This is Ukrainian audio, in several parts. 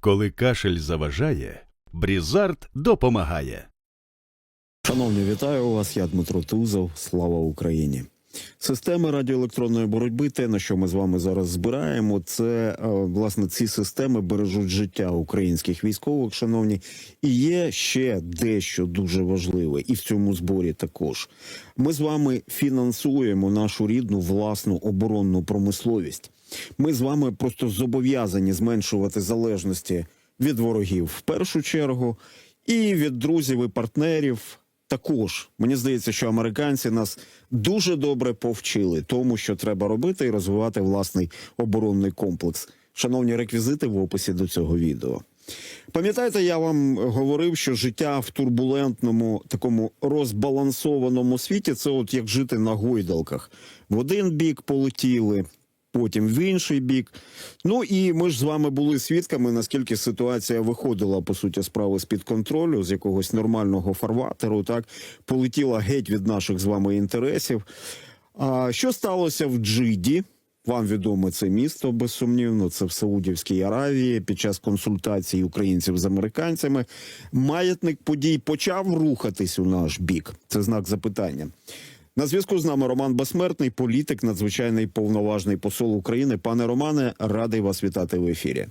Коли кашель заважає, Брізард допомагає. Шановні, вітаю вас. Я Дмитро Тузов. Слава Україні. Системи радіоелектронної боротьби, те, на що ми з вами зараз збираємо, це е, власне ці системи бережуть життя українських військових, шановні, і є ще дещо дуже важливе, і в цьому зборі також. Ми з вами фінансуємо нашу рідну власну оборонну промисловість. Ми з вами просто зобов'язані зменшувати залежності від ворогів в першу чергу, і від друзів і партнерів. Також мені здається, що американці нас дуже добре повчили тому, що треба робити, і розвивати власний оборонний комплекс. Шановні реквізити в описі до цього відео. Пам'ятаєте, я вам говорив, що життя в турбулентному такому розбалансованому світі це от як жити на гойдалках. В один бік полетіли, потім в інший бік. Ну і ми ж з вами були свідками, наскільки ситуація виходила по суті справи з під контролю, з якогось нормального фарватеру, так полетіла геть від наших з вами інтересів. А що сталося в Джиді? Вам відоме це місто, безсумнівно. Це в Саудівській Аравії. Під час консультацій українців з американцями маятник подій почав рухатись у наш бік. Це знак запитання. На зв'язку з нами Роман Безсмертний, політик, надзвичайний повноважний посол України. Пане Романе, радий вас вітати в ефірі.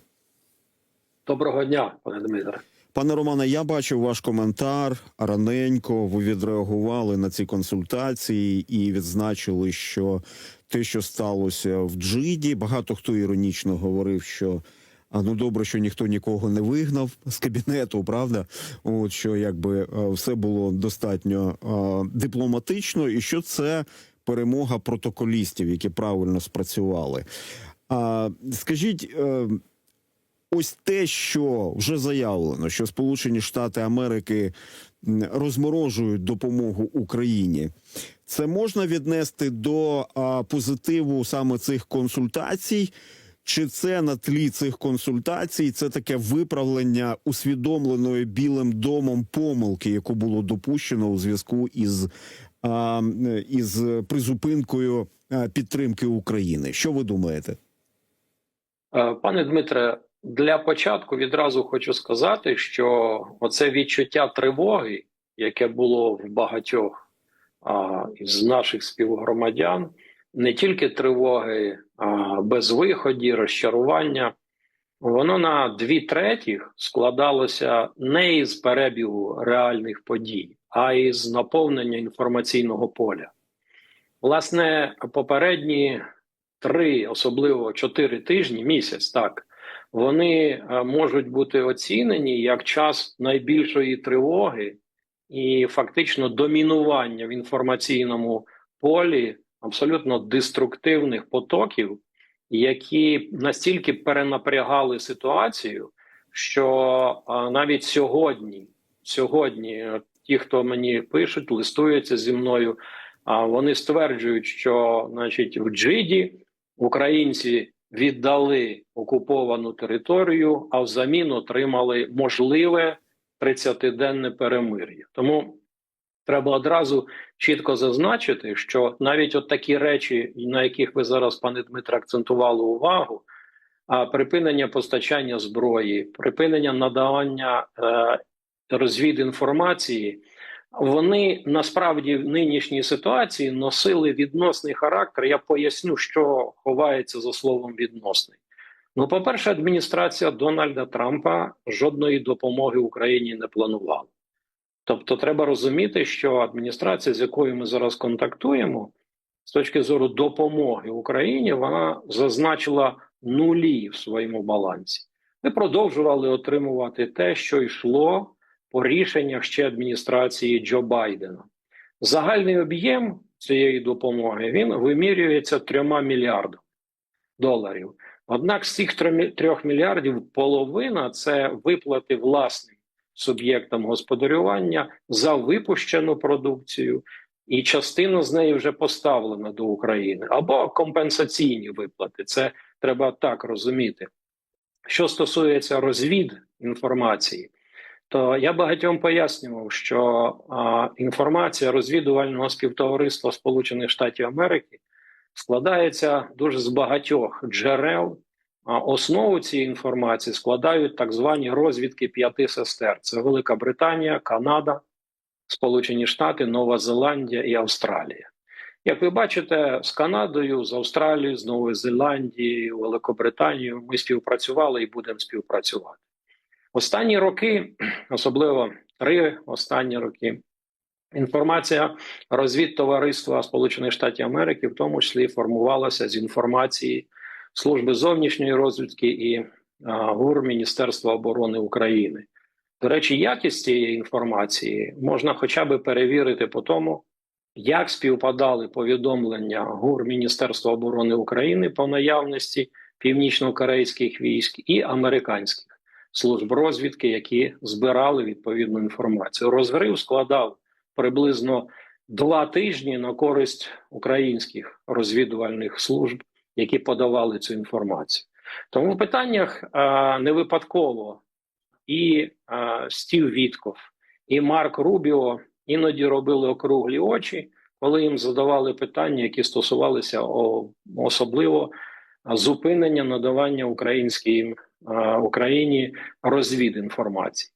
Доброго дня, пане Дмитре. Пане Романе, я бачив ваш коментар раненько. Ви відреагували на ці консультації і відзначили, що те, що сталося в Джиді, багато хто іронічно говорив, що а ну добре, що ніхто нікого не вигнав з кабінету, правда? От що якби е, все було достатньо е, дипломатично, і що це перемога протоколістів, які правильно спрацювали. А скажіть. е, Ось те, що вже заявлено, що Сполучені Штати Америки розморожують допомогу Україні, це можна віднести до а, позитиву саме цих консультацій, чи це на тлі цих консультацій це таке виправлення усвідомленої Білим домом помилки, яку було допущено у зв'язку із, із призупинкою підтримки України? Що ви думаєте? Е, Пане Дмитре, для початку відразу хочу сказати, що оце відчуття тривоги, яке було в багатьох а, із наших співгромадян, не тільки тривоги а, без виході, розчарування, воно на дві третіх складалося не із перебігу реальних подій, а із наповнення інформаційного поля. Власне, попередні три, особливо чотири тижні, місяць, так вони е, можуть бути оцінені як час найбільшої тривоги і фактично домінування в інформаційному полі абсолютно деструктивних потоків, які настільки перенапрягали ситуацію, що навіть сьогодні, сьогодні, е, ті, хто мені пишуть, листуються зі мною, вони стверджують, що значить в Джиді українці віддали окуповану територію, а взамін отримали можливе 30-денне перемир'я. Тому треба одразу чітко зазначити, що навіть от такі речі, на яких ви зараз, пане Дмитре, акцентували увагу. Припинення постачання зброї, припинення надавання е, розвідінформації, вони насправді в нинішній ситуації носили відносний характер. Я поясню, що ховається за словом відносний. Ну, по-перше, адміністрація Дональда Трампа жодної допомоги Україні не планувала. Тобто, треба розуміти, що адміністрація, з якою ми зараз контактуємо, з точки зору допомоги Україні, вона зазначила нулі в своєму балансі. Ми продовжували отримувати те, що йшло по рішеннях ще адміністрації Джо Байдена. Загальний об'єм цієї допомоги він вимірюється трьома мільярдами доларів. Однак з цих трьох мільярдів половина це виплати власним суб'єктам господарювання за випущену продукцію, і частина з неї вже поставлена до України або компенсаційні виплати. Це треба так розуміти. Що стосується розвід інформації, то я багатьом пояснював, що а, інформація розвідувального співтовариства Сполучених Штатів Америки складається дуже з багатьох джерел, основу цієї інформації складають так звані розвідки п'яти сестер: це Велика Британія, Канада, Сполучені Штати, Нова Зеландія і Австралія. Як ви бачите, з Канадою, з Австралією, з Новою Зеландією, Великобританією ми співпрацювали і будемо співпрацювати. Останні роки, особливо три останні роки, інформація розвідтовариства Сполучених Штатів Америки, в тому числі формувалася з інформації служби зовнішньої розвідки і ГУР Міністерства оборони України. До речі, якість цієї інформації можна хоча б перевірити по тому, як співпадали повідомлення ГУР Міністерства оборони України по наявності північно-корейських військ і американських служб розвідки, які збирали відповідну інформацію. Розрив складав приблизно два тижні на користь українських розвідувальних служб, які подавали цю інформацію. Тому в питаннях а, не випадково і а, Стів Вітков, і Марк Рубіо іноді робили округлі очі, коли їм задавали питання, які стосувалися о, особливо зупинення надавання українській а, Україні розвідінформації.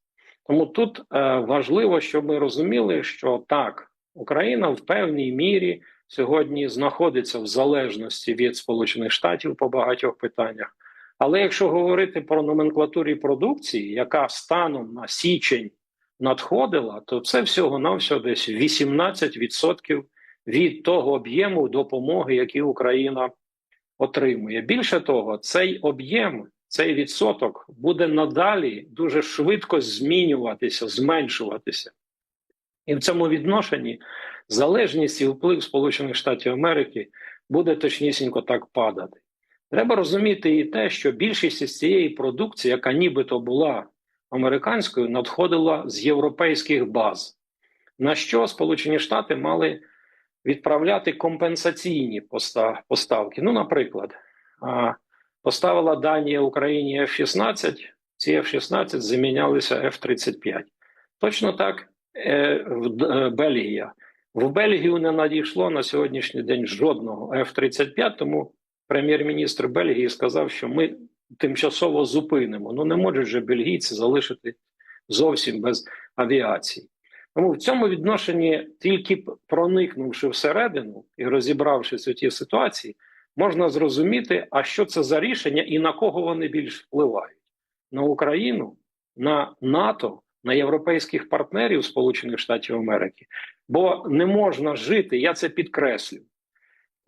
Тому тут е, важливо, щоб ми розуміли, що так, Україна в певній мірі сьогодні знаходиться в залежності від Сполучених Штатів по багатьох питаннях. Але якщо говорити про номенклатурі продукції, яка станом на січень надходила, то це всього навсього десь 18% від того об'єму допомоги, який Україна отримує. Більше того, цей об'єм, цей відсоток буде надалі дуже швидко змінюватися, зменшуватися. І в цьому відношенні залежність і вплив Сполучених Штатів Америки буде точнісінько так падати. Треба розуміти і те, що більшість із цієї продукції, яка нібито була американською, надходила з європейських баз, на що Сполучені Штати мали відправляти компенсаційні поставки. Ну, наприклад, поставила Данія Україні F-16, ці F-16 замінялися F-35. Точно так е, е, Бельгія. В Бельгію не надійшло на сьогоднішній день жодного F-35, тому прем'єр-міністр Бельгії сказав, що ми тимчасово зупинимо. Ну не можуть же бельгійці залишити зовсім без авіації. Тому в цьому відношенні, тільки проникнувши всередину і розібравшись у тій ситуації, можна зрозуміти, а що це за рішення і на кого вони більш впливають: на Україну, на НАТО, на європейських партнерів Сполучених Штатів Америки. Бо не можна жити, я це підкреслю.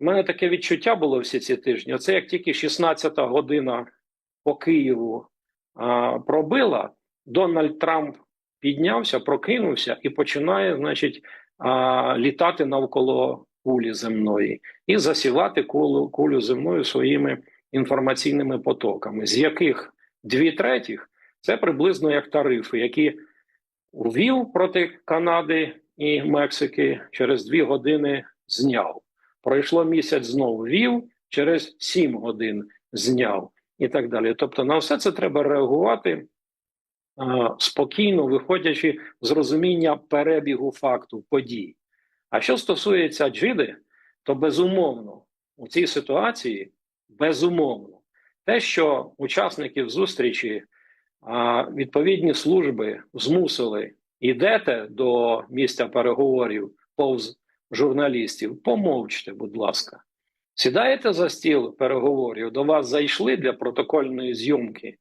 У мене таке відчуття було всі ці тижні. Оце як тільки 16-та година по Києву а, пробила, Дональд Трамп піднявся, прокинувся і починає, значить, а, літати навколо кулі земної і засівати кулю, кулю земною своїми інформаційними потоками, з яких дві третіх це приблизно як тарифи, які ввів проти Канади і Мексики через дві години зняв. Пройшло місяць знову ввів, через сім годин зняв і так далі. Тобто на все це треба реагувати е, спокійно, виходячи з розуміння перебігу факту подій. А що стосується Джиди, то безумовно у цій ситуації безумовно те, що учасників зустрічі відповідні служби змусили йдете до місця переговорів повз журналістів, помовчте, будь ласка. Сідаєте за стіл переговорів, до вас зайшли для протокольної зйомки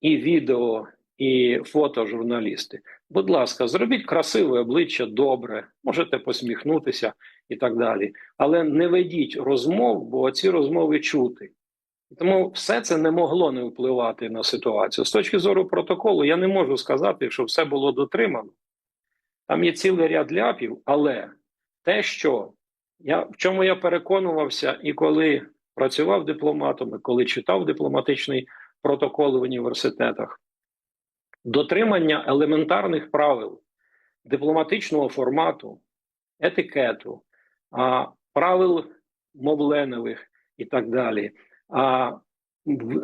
і відео, і фото журналісти. Будь ласка, зробіть красиве обличчя добре, можете посміхнутися і так далі. Але не ведіть розмов, бо ці розмови чути. Тому все це не могло не впливати на ситуацію. З точки зору протоколу, я не можу сказати, що все було дотримано. Там є цілий ряд ляпів, але те, що я в чому я переконувався, і коли працював дипломатом, і коли читав дипломатичний протокол в університетах, дотримання елементарних правил дипломатичного формату, етикету, правил мовленових і так далі, а,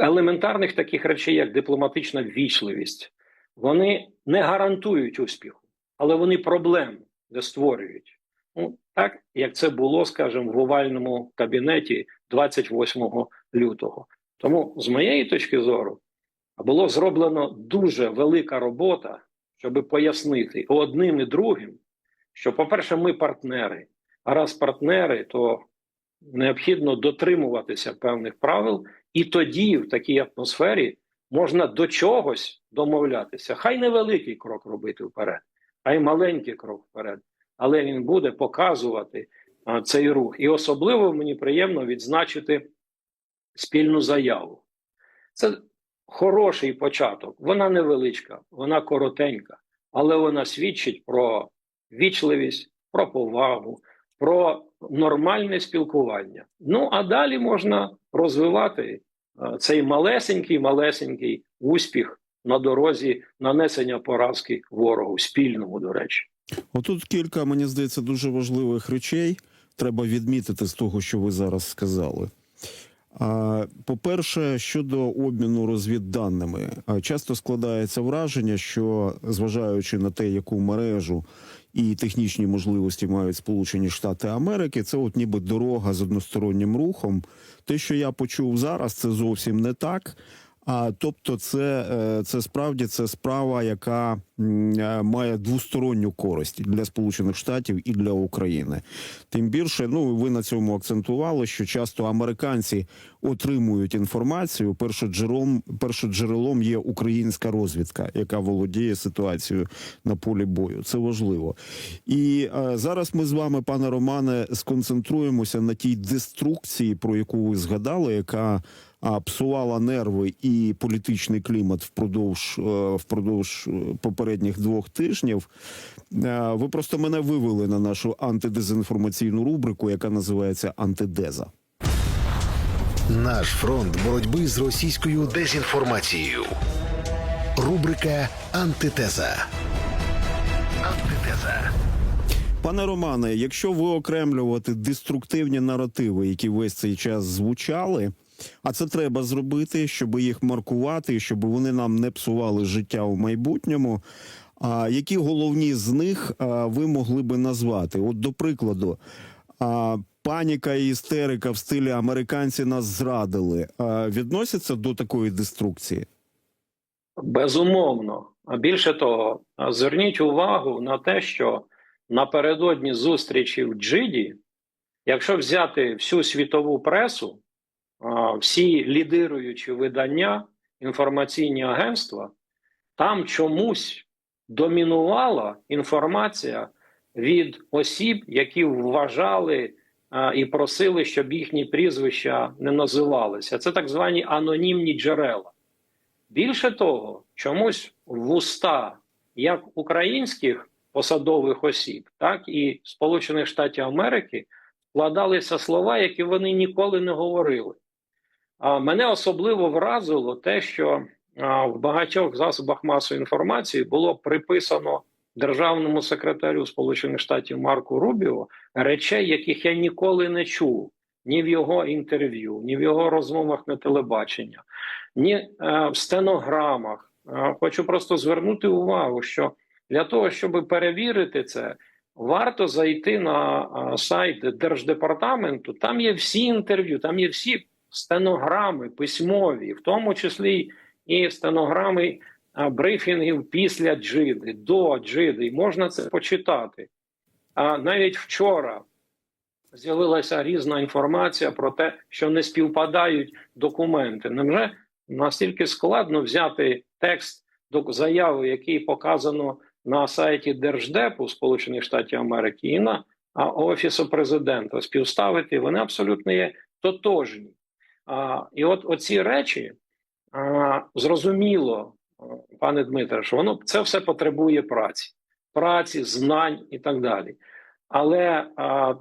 елементарних таких речей, як дипломатична ввічливість, вони не гарантують успіху, але вони проблем не створюють. Ну, так як це було, скажімо, в овальному кабінеті 28 лютого. Тому, з моєї точки зору, було зроблено дуже велика робота, щоб пояснити одним і другим, що, по-перше, ми партнери. А раз партнери, то необхідно дотримуватися певних правил, і тоді, в такій атмосфері, можна до чогось домовлятися. Хай невеликий крок робити вперед, а й маленький крок вперед. Але він буде показувати а, цей рух. І особливо мені приємно відзначити спільну заяву. Це хороший початок. Вона невеличка, вона коротенька, але вона свідчить про вічливість, про повагу, про нормальне спілкування. Ну а далі можна розвивати е, цей малесенький, малесенький успіх на дорозі нанесення поразки ворогу, спільному, до речі. Отут кілька, мені здається, дуже важливих речей треба відмітити з того, що ви зараз сказали. По-перше, щодо обміну розвідданими, часто складається враження, що зважаючи на те, яку мережу і технічні можливості мають Сполучені Штати Америки, це от ніби дорога з одностороннім рухом. Те, що я почув зараз, це зовсім не так. А тобто, це, е, це справді це справа, яка е, має двосторонню користь для Сполучених Штатів і для України. Тим більше, ну ви на цьому акцентували, що часто американці отримують інформацію. Першоджерелом, першоджерелом є українська розвідка, яка володіє ситуацією на полі бою. Це важливо. І е, зараз ми з вами, пане Романе, сконцентруємося на тій деструкції, про яку ви згадали, яка псувала нерви і політичний клімат впродовж е, впродовж е, попередніх двох тижнів. Е, Ви просто мене вивели на нашу антидезінформаційну рубрику, яка називається Антидеза. Наш фронт боротьби з російською дезінформацією. Рубрика Антитеза. Антитеза. Пане Романе, якщо виокремлювати деструктивні наративи, які весь цей час звучали, а це треба зробити, щоб їх маркувати, щоб вони нам не псували життя у майбутньому. А які головні з них ви могли би назвати? От, до прикладу, паніка і істерика в стилі американці нас зрадили відносяться до такої деструкції? Безумовно. Більше того, зверніть увагу на те, що напередодні зустрічі в Джиді, якщо взяти всю світову пресу, всі лідируючі видання, інформаційні агентства, там чомусь домінувала інформація від осіб, які вважали і просили, щоб їхні прізвища не називалися. Це так звані анонімні джерела. Більше того, чомусь в уста як українських посадових осіб, так і Сполучених Штатів Америки вкладалися слова, які вони ніколи не говорили. Мене особливо вразило те, що в багатьох засобах масової інформації було приписано державному секретарю Сполучених Штатів Марку Рубіо речей, яких я ніколи не чув ні в його інтерв'ю, ні в його розмовах на телебаченні, ні е, в стенограмах. Е, хочу просто звернути увагу, що для того, щоб перевірити це, варто зайти на сайт Держдепартаменту. Там є всі інтерв'ю, там є всі стенограми письмові, в тому числі і стенограми брифінгів після джиди, до джиди. Можна це почитати. А навіть вчора з'явилася різна інформація про те, що не співпадають документи. Невже настільки складно взяти текст до заяви, який показано на сайті Держдепу Сполучених Штатів Америки і на Офісу президента співставити, вони абсолютно є тотожні. І от оці речі зрозуміло, пане Дмитре, що воно це все потребує праці, праці, знань і так далі. Але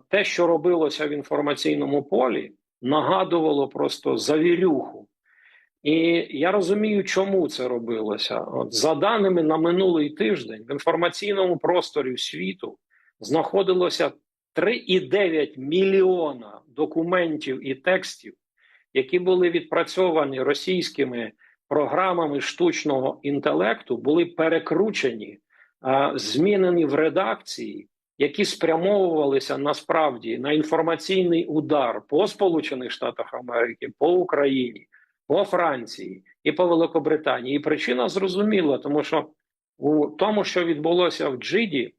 те, що робилося в інформаційному полі, нагадувало просто завірюху. І я розумію, чому це робилося. От за даними на минулий тиждень, в інформаційному просторі світу знаходилося 3,9 мільйона документів і текстів, які були відпрацьовані російськими програмами штучного інтелекту, були перекручені, змінені в редакції які спрямовувалися насправді на інформаційний удар по Сполучених Штатах Америки, по Україні, по Франції і по Великобританії. І причина зрозуміла, тому що у тому, що відбулося в Джиді,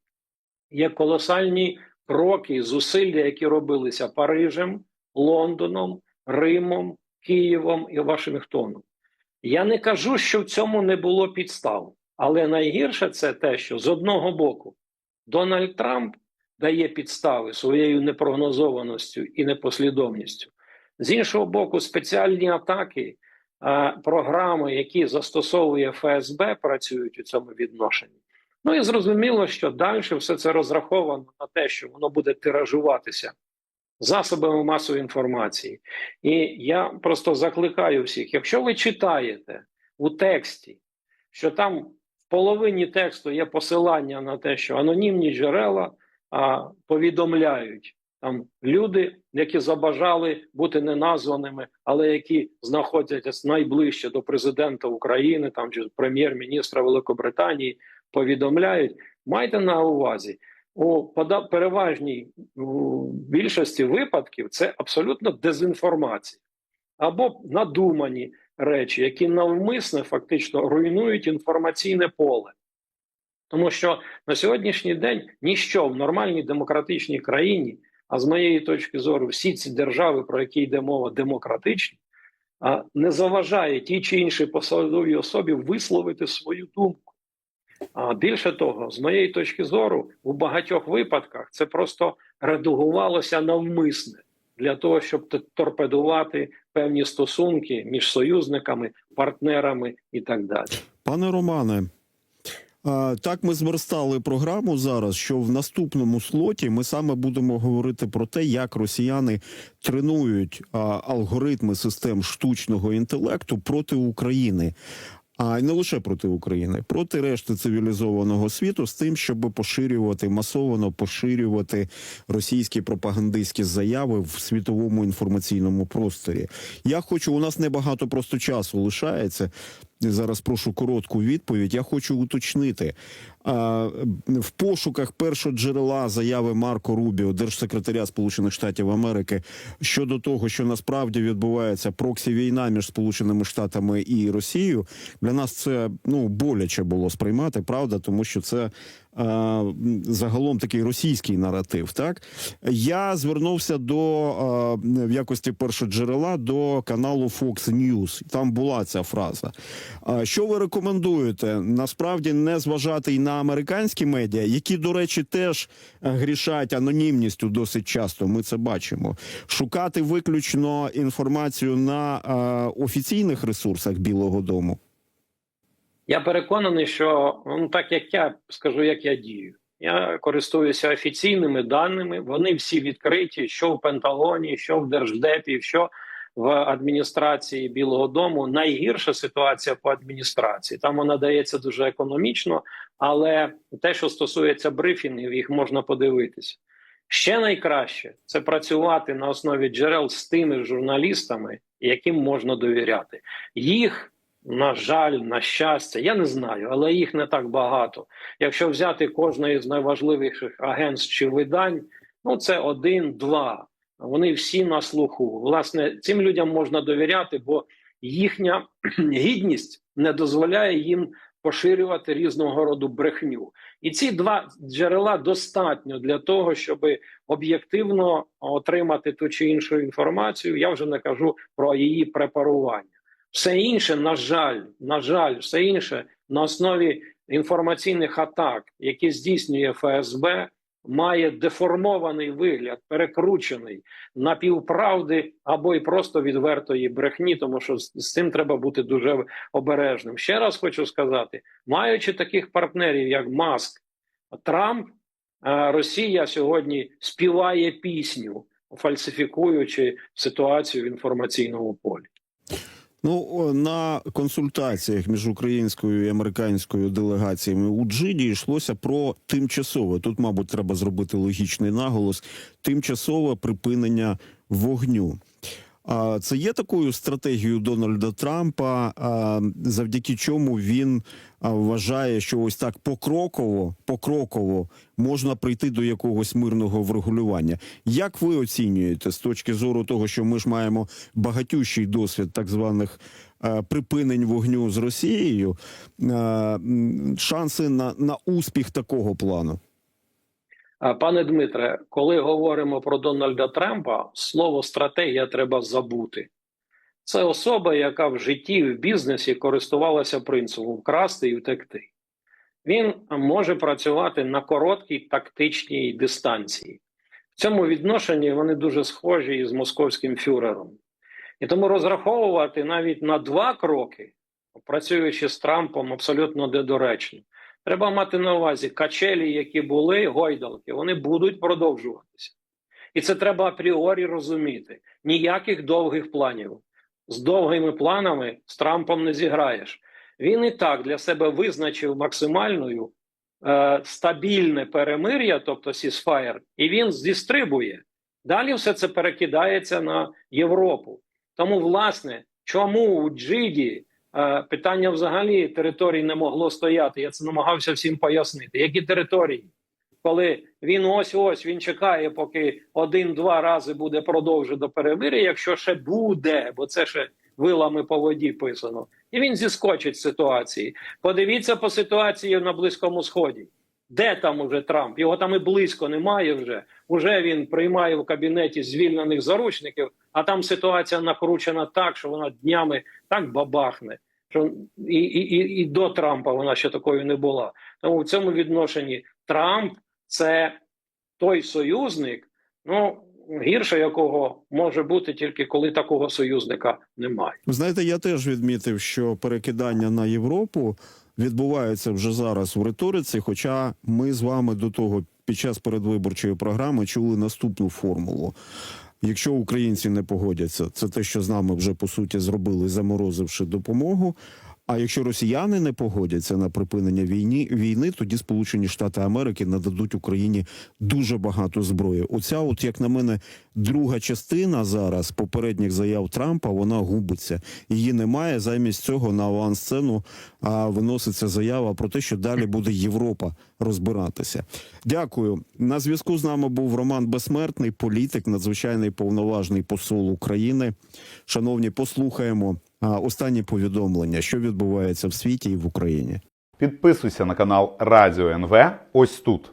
є колосальні кроки, зусилля, які робилися Парижем, Лондоном, Римом, Києвом і Вашингтоном. Я не кажу, що в цьому не було підстав, але найгірше це те, що з одного боку Дональд Трамп дає підстави своєю непрогнозованістю і непослідовністю. З іншого боку, спеціальні атаки, програми, які застосовує ФСБ, працюють у цьому відношенні. Ну і зрозуміло, що далі все це розраховано на те, що воно буде тиражуватися засобами масової інформації. І я просто закликаю всіх: якщо ви читаєте у тексті, що там в половині тексту є посилання на те, що анонімні джерела а, повідомляють там люди, які забажали бути неназваними, але які знаходяться найближче до президента України, там чи прем'єр-міністра Великобританії, повідомляють. Майте на увазі, у переважній більшості випадків це абсолютно дезінформація або надумані речі, які навмисне фактично руйнують інформаційне поле. Тому що на сьогоднішній день ніщо в нормальній демократичній країні, а з моєї точки зору, всі ці держави, про які йде мова, демократичні, не заважає тій чи іншій посадовій особі висловити свою думку. А більше того, з моєї точки зору, у багатьох випадках це просто редагувалося навмисне для того, щоб торпедувати певні стосунки між союзниками, партнерами і так далі. Пане Романе, так ми зверстали програму зараз, що в наступному слоті ми саме будемо говорити про те, як росіяни тренують алгоритми систем штучного інтелекту проти України. А й не лише проти України, проти решти цивілізованого світу з тим, щоб поширювати масово поширювати російські пропагандистські заяви в світовому інформаційному просторі. Я хочу, у нас небагато просто часу лишається. Зараз прошу коротку відповідь. Я хочу уточнити в пошуках першого джерела заяви Марко Рубіо, держсекретаря Сполучених Штатів Америки, щодо того, що насправді відбувається проксі війна між Сполученими Штатами і Росією. Для нас це ну боляче було сприймати, правда, тому що це загалом такий російський наратив. Так я звернувся до в якості першого джерела до каналу Fox News. Там була ця фраза. Що ви рекомендуєте? Насправді не зважати й на американські медіа, які, до речі, теж грішать анонімністю досить часто. Ми це бачимо. Шукати виключно інформацію на офіційних ресурсах Білого Дому. Я переконаний, що ну так як я скажу, як я дію. Я користуюся офіційними даними. Вони всі відкриті, що в Пентагоні, що в Держдепі, що в адміністрації Білого Дому. Найгірша ситуація по адміністрації. Там вона дається дуже економічно, але те, що стосується брифінгів, їх можна подивитися. Ще найкраще це працювати на основі джерел з тими журналістами, яким можна довіряти. Їх на жаль, на щастя, я не знаю, але їх не так багато. Якщо взяти кожне з найважливіших агентств чи видань, ну це один-два. Вони всі на слуху. Власне, цим людям можна довіряти, бо їхня гідність не дозволяє їм поширювати різного роду брехню. І ці два джерела достатньо для того, щоб об'єктивно отримати ту чи іншу інформацію. Я вже не кажу про її препарування. Все інше, на жаль, на жаль, все інше на основі інформаційних атак, які здійснює ФСБ, має деформований вигляд, перекручений напівправди або й просто відвертої брехні, тому що з, цим треба бути дуже обережним. Ще раз хочу сказати: маючи таких партнерів, як Маск, Трамп, е, Росія сьогодні співає пісню, фальсифікуючи ситуацію в інформаційному полі. Ну на консультаціях між українською і американською делегаціями у Джиді йшлося про тимчасове. Тут, мабуть, треба зробити логічний наголос: тимчасове припинення вогню. Це є такою стратегією Дональда Трампа, завдяки чому він вважає, що ось так покроково, покроково можна прийти до якогось мирного врегулювання. Як ви оцінюєте з точки зору того, що ми ж маємо багатющий досвід так званих припинень вогню з Росією, шанси на, на успіх такого плану? Пане Дмитре, коли говоримо про Дональда Трампа, слово стратегія треба забути. Це особа, яка в житті в бізнесі користувалася принципом вкрасти і втекти. Він може працювати на короткій тактичній дистанції. В цьому відношенні вони дуже схожі із московським фюрером. І тому розраховувати навіть на два кроки, працюючи з Трампом, абсолютно недоречно. Треба мати на увазі качелі, які були, гойдалки, вони будуть продовжуватися. І це треба апріорі розуміти. Ніяких довгих планів. З довгими планами з Трампом не зіграєш. Він і так для себе визначив максимальною е, стабільне перемир'я, тобто сісфаєр, і він здістрибує. Далі все це перекидається на Європу. Тому, власне, чому у Джиді питання взагалі територій не могло стояти. Я це намагався всім пояснити. Які території? Коли він ось ось він чекає, поки один-два рази буде продовжено перевіря, якщо ще буде, бо це ще вилами по воді писано, і він зіскочить з ситуації. Подивіться по ситуації на Близькому Сході. Де там уже Трамп? Його там і близько немає вже. Уже він приймає в кабінеті звільнених заручників, а там ситуація накручена так, що вона днями так бабахне. Що і, і, і, і до Трампа вона ще такою не була. Тому в цьому відношенні Трамп це той союзник, ну гірше якого може бути тільки коли такого союзника немає. Знаєте, я теж відмітив, що перекидання на Європу відбуваються вже зараз в риториці. Хоча ми з вами до того під час передвиборчої програми чули наступну формулу. Якщо українці не погодяться, це те, що з нами вже по суті зробили, заморозивши допомогу. А якщо росіяни не погодяться на припинення війни, війни, тоді Сполучені Штати Америки нададуть Україні дуже багато зброї. Оця, от як на мене, друга частина зараз попередніх заяв Трампа вона губиться. Її немає. Замість цього на авансцену а, виноситься заява про те, що далі буде Європа розбиратися. Дякую. На зв'язку з нами був Роман Безсмертний, політик, надзвичайний повноважний посол України. Шановні, послухаємо останні повідомлення, що відбувається в світі і в Україні. Підписуйся на канал Радіо НВ ось тут.